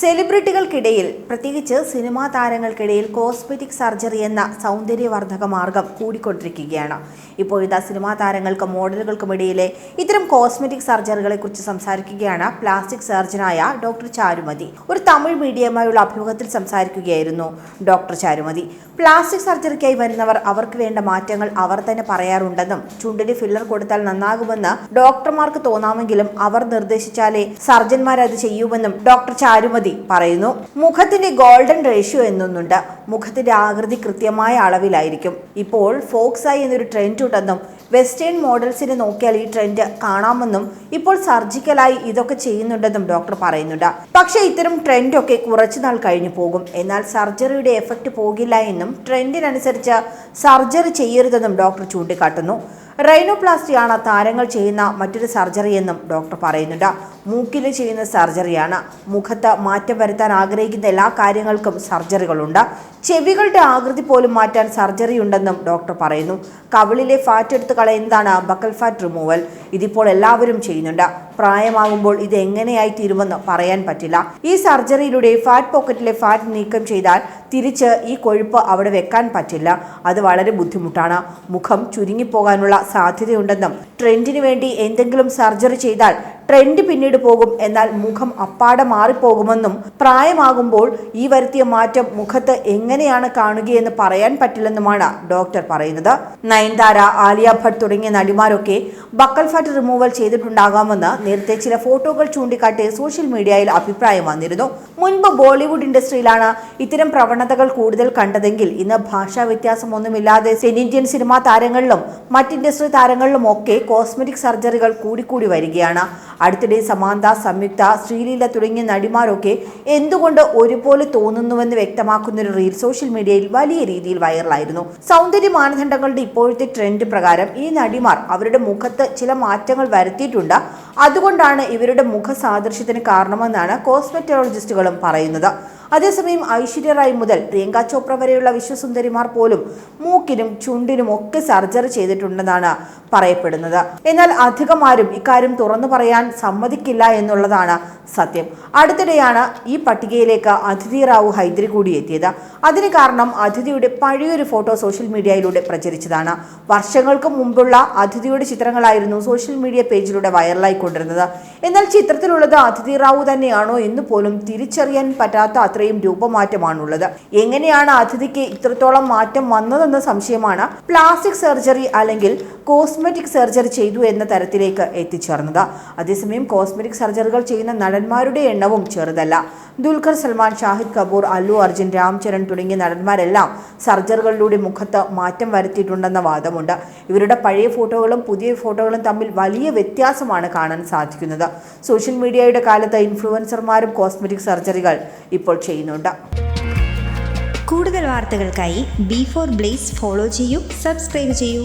സെലിബ്രിറ്റികൾക്കിടയിൽ പ്രത്യേകിച്ച് cinema താരങ്ങൾക്കിടയിൽ cosmetic surgery എന്ന സൗന്ദര്യവർദ്ധക മാർഗം കൂടിക്കൊണ്ടിരിക്കുകയാണ്. ഇപ്പോഴത്തെ സിനിമാ താരങ്ങൾക്കും മോഡലുകൾക്കും ഇടയിലെ ഇത്തരം കോസ്മെറ്റിക് സർജറികളെ കുറിച്ച് സംസാരിക്കുകയാണ് പ്ലാസ്റ്റിക് സർജനായ ഡോക്ടർ ചാരുമതി. ഒരു തമിഴ് മീഡിയമായുള്ള അഭിമുഖത്തിൽ സംസാരിക്കുകയായിരുന്നു ഡോക്ടർ ചാരുമതി. പ്ലാസ്റ്റിക് സർജറിക്കായി വരുന്നവർ അവർക്ക് വേണ്ട മാറ്റങ്ങൾ അവർ തന്നെ പറയാറുണ്ടെന്നും ചുണ്ടിന് ഫില്ലർ കൊടുത്താൽ നന്നാകുമെന്ന് ഡോക്ടർമാർക്ക് തോന്നാമെങ്കിലും അവർ നിർദ്ദേശിച്ചാലേ സർജന്മാരത് അത് ചെയ്യൂവെന്നും ഡോക്ടർ ചാരുമതി പറയുന്നു. മുഖത്തിന്റെ ഗോൾഡൻ റേഷ്യോ എന്നൊന്നുണ്ട്. മുഖത്തിന്റെ ആകൃതി കൃത്യമായ അളവിലായിരിക്കും. ഇപ്പോൾ ഫോക്സ് ആയി എന്നൊരു ട്രെൻഡ് ഉണ്ടെന്നും വെസ്റ്റേൺ മോഡൽസിനെ നോക്കിയാൽ ഈ ട്രെൻഡ് കാണാമെന്നും ഇപ്പോൾ സർജിക്കലായി ഇതൊക്കെ ചെയ്യുന്നുണ്ടെന്നും ഡോക്ടർ പറയുന്നുണ്ട്. പക്ഷേ ഇത്തരം ട്രെൻഡൊക്കെ കുറച്ചു നാൾ കഴിഞ്ഞു പോകും. എന്നാൽ സർജറിയുടെ എഫക്റ്റ് പോകില്ല എന്നും ട്രെൻഡിനനുസരിച്ച് സർജറി ചെയ്യരുതെന്നും ഡോക്ടർ ചൂണ്ടിക്കാട്ടുന്നു. റൈനോപ്ലാസ്റ്റിയാണ് താരങ്ങൾ ചെയ്യുന്ന മറ്റൊരു സർജറി എന്നും ഡോക്ടർ പറയുന്നുണ്ട്. മൂക്കിൽ ചെയ്യുന്ന സർജറിയാണ്. മുഖത്ത് മാറ്റം വരുത്താൻ ആഗ്രഹിക്കുന്ന എല്ലാ കാര്യങ്ങൾക്കും സർജറികളുണ്ട്. ചെവികളുടെ ആകൃതി പോലും മാറ്റാൻ സർജറി ഉണ്ടെന്നും ഡോക്ടർ പറയുന്നു. കവിളിലെ ഫാറ്റ് എടുത്ത് കളയുന്നതാണ് ബക്കൽ ഫാറ്റ് റിമൂവൽ ഇതിപ്പോൾ എല്ലാവരും ചെയ്യുന്നുണ്ട്. പ്രായമാകുമ്പോൾ ഇത് എങ്ങനെയായി തീരുമെന്ന് പറയാൻ പറ്റില്ല. ഈ സർജറിയിലൂടെ ഫാറ്റ് പോക്കറ്റിലെ ഫാറ്റ് നീക്കം ചെയ്താൽ തിരിച്ച് ഈ കൊഴുപ്പ് അവിടെ വെക്കാൻ പറ്റില്ല. അത് വളരെ ബുദ്ധിമുട്ടാണ്. മുഖം ചുരുങ്ങിപ്പോകാനുള്ള സാധ്യതയുണ്ടെന്നും ട്രെൻഡിന് വേണ്ടി എന്തെങ്കിലും സർജറി ചെയ്താൽ ട്രെൻഡ് പിന്നീട് പോകും. എന്നാൽ മുഖം അപ്പാടെ മാറിപ്പോകുമെന്നും പ്രായമാകുമ്പോൾ ഈ വരുത്തിയ മാറ്റം മുഖത്ത് എങ്ങനെയാണ് കാണുകയെന്ന് പറയാൻ പറ്റില്ലെന്നുമാണ് ഡോക്ടർ പറയുന്നത്. നയൻതാര ആലിയ ഭട്ട് തുടങ്ങിയ നടിമാരൊക്കെ ബക്കൽ ഫാറ്റ് റിമൂവൽ ചെയ്തിട്ടുണ്ടാകാമെന്ന് നേരത്തെ ചില ഫോട്ടോകൾ ചൂണ്ടിക്കാട്ടി സോഷ്യൽ മീഡിയയിൽ അഭിപ്രായം വന്നിരുന്നു. മുൻപ് ബോളിവുഡ് ഇൻഡസ്ട്രിയിലാണ് ഇത്തരം പ്രവണതകൾ കൂടുതൽ കണ്ടതെങ്കിൽ ഇന്ന് ഭാഷാ വ്യത്യാസമൊന്നുമില്ലാതെ ഇന്ത്യൻ സിനിമാ താരങ്ങളിലും മറ്റ് ഇൻഡസ്ട്രി താരങ്ങളിലും ഒക്കെ കോസ്മെറ്റിക് സർജറികൾ കൂടിക്കൂടി വരികയാണ്. അടുത്തിടെ സമാന്ത സംയുക്ത ശ്രീലീല തുടങ്ങിയ നടിമാരൊക്കെ എന്തുകൊണ്ട് ഒരുപോലെ തോന്നുന്നുവെന്ന് വ്യക്തമാക്കുന്ന ഒരു റീൽ സോഷ്യൽ മീഡിയയിൽ വലിയ രീതിയിൽ വൈറലായിരുന്നു സൗന്ദര്യ മാനദണ്ഡങ്ങളുടെ ഇപ്പോഴത്തെ ട്രെൻഡ് പ്രകാരം ഈ നടിമാർ അവരുടെ മുഖത്ത് ചില മാറ്റങ്ങൾ വരുത്തിയിട്ടുണ്ട്. അതുകൊണ്ടാണ് ഇവരുടെ മുഖ സാദൃശ്യത്തിന് കാരണമെന്നാണ് കോസ്മെറ്റോളജിസ്റ്റുകളും പറയുന്നത്. അതേസമയം ഐശ്വര്യ റായ് മുതൽ പ്രിയങ്ക ചോപ്ര വരെയുള്ള വിശ്വസുന്ദരിമാർ പോലും മൂക്കിനും ചുണ്ടിനും ഒക്കെ സർജറി ചെയ്തിട്ടുണ്ടെന്നാണ് പറയപ്പെടുന്നത്. എന്നാൽ അധികമാരും ഇക്കാര്യം തുറന്നു പറയാൻ സമ്മതിക്കില്ല എന്നുള്ളതാണ് സത്യം. അടുത്തിടെയാണ് ഈ പട്ടികയിലേക്ക് അതിഥി റാവു ഹൈദരി കൂടി എത്തിയത്. അതിന് കാരണം അതിഥിയുടെ പഴയൊരു ഫോട്ടോ സോഷ്യൽ മീഡിയയിലൂടെ പ്രചരിച്ചതാണ്. വർഷങ്ങൾക്ക് മുമ്പുള്ള അതിഥിയുടെ ചിത്രങ്ങളായിരുന്നു സോഷ്യൽ മീഡിയ പേജിലൂടെ വൈറലായിക്കൊണ്ടിരുന്നത്. എന്നാൽ ചിത്രത്തിലുള്ളത് അതിഥി റാവു തന്നെയാണോ എന്ന് പോലും തിരിച്ചറിയാൻ പറ്റാത്ത അത്രയും രൂപമാറ്റമാണുള്ളത്. എങ്ങനെയാണ് അതിഥിക്ക് ഇത്രത്തോളം മാറ്റം വന്നതെന്ന സംശയമാണ് പ്ലാസ്റ്റിക് സർജറി അല്ലെങ്കിൽ കോസ്മെറ്റിക് സർജറി ചെയ്തു എന്ന തരത്തിലേക്ക് എത്തിച്ചേർന്നത്. അതേസമയം കോസ്മെറ്റിക് സർജറികൾ ചെയ്യുന്ന നടന്മാരുടെ എണ്ണവും ചെറുതല്ല. ദുൽഖർ സൽമാൻ ഷാഹിദ് കപൂർ അല്ലു അർജുൻ രാംചരൺ തുടങ്ങിയ നടന്മാരെല്ലാം സർജറികളിലൂടെ മുഖത്ത് മാറ്റം വരുത്തിയിട്ടുണ്ടെന്ന വാദമുണ്ട്. ഇവരുടെ പഴയ ഫോട്ടോകളും പുതിയ ഫോട്ടോകളും തമ്മിൽ വലിയ വ്യത്യാസമാണ് കാണാൻ സാധിക്കുന്നത്. സോഷ്യൽ മീഡിയയുടെ കാലത്ത് ഇൻഫ്ലുവൻസർമാരും കോസ്മെറ്റിക് സർജറികൾ ഇപ്പോൾ ചെയ്യുന്നുണ്ട്. കൂടുതൽ വാർത്തകൾക്കായി ബി ഫോർ ബ്ലേസ് ഫോളോ ചെയ്യൂ സബ്സ്ക്രൈബ് ചെയ്യൂ.